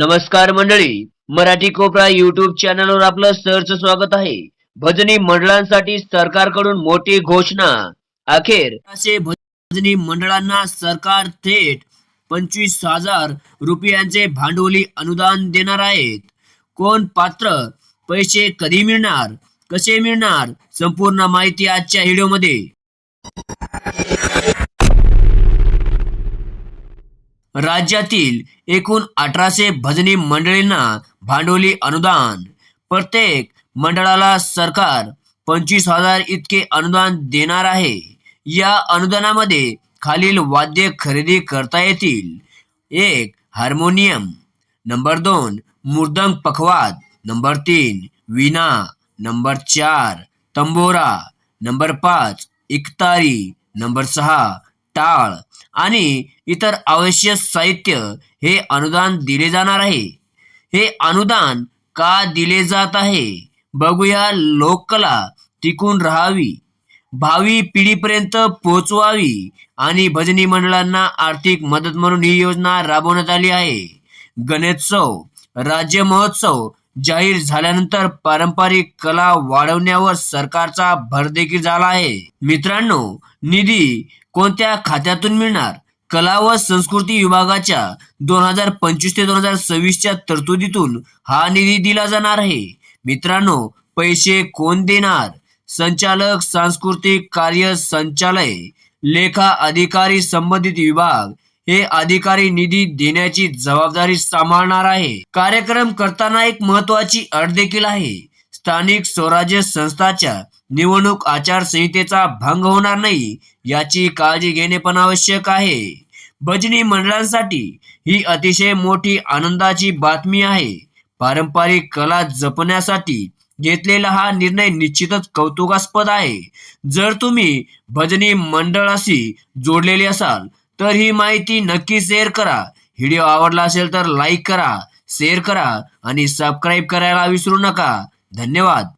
नमस्कार मंडळी मराठी कोपरा युट्यूब चॅनलवर आपलं सरच स्वागत आहे. भजनी मंडळांसाठी सरकारकडून मोठी घोषणा. अखेर असे भजनी मंडळांना सरकार थेट पंचवीस हजार रुपयांचे भांडवली अनुदान देणार आहेत. कोण पात्र पैसे कधी मिळणार कसे मिळणार संपूर्ण माहिती आजच्या व्हिडिओमध्ये राज्यातील एकूण अठराशे भजनी मंडळींना भांडवली अनुदान. प्रत्येक मंडळाला सरकार पंचवीस हजार इतके अनुदान देणार आहे. या अनुदानामध्ये खालील वाद्य खरेदी करता येतील. एक हार्मोनियम. नंबर दोन मृदंग पखवाद. नंबर तीन विना नंबर चार तंबोरा. नंबर पाच इकतारी. नंबर सहा टाळ. आणि इतर आवश्यक साहित्य हे अनुदान दिले जाणार आहे. हे अनुदान का दिले जात आहे? बघूया लोककला टिकून राहावी भावी पिढीपर्यंत पोहोचवावी आणि भजनी मंडळांना आर्थिक मदत म्हणून ही योजना राबवण्यात आली आहे. गणेशोत्सव राज्य महोत्सव जाहीर झाल्यानंतर पारंपरिक कला वाढवण्यावर सरकारचा भर देखील झाला आहे. मित्रांनो निधी कोणत्या खात्यातून मिळणार? कला व संस्कृती विभागाच्या दोन हजार पंचवीस ते दोन हजार सव्वीसच्या तरतुदीतून हा निधी दिला जाणार आहे. मित्रांनो पैसे कोण देणार? संचालक सांस्कृतिक कार्य संचालय लेखा अधिकारी संबंधित विभाग हे अधिकारी निधी देण्याची जबाबदारी सांभाळणार आहे. कार्यक्रम करताना एक महत्वाची अट देखील आहे. स्थानिक स्वराज्य संस्थाच्या निवडणूक आचारसंहितेचा भंग होणार नाही याची काळजी घेणे पण आवश्यक आहे. भजनी मंडळांसाठी ही अतिशय मोठी आनंदाची बातमी आहे. पारंपरिक कला जपण्यासाठी घेतलेला हा निर्णय निश्चितच कौतुकास्पद आहे. जर तुम्ही भजनी मंडळाशी जोडलेले असाल तर ही माहिती नक्की शेअर करा. व्हिडिओ आवडला असेल तर लाईक करा शेअर करा आणि सबस्क्राईब करायला विसरू नका. धन्यवाद.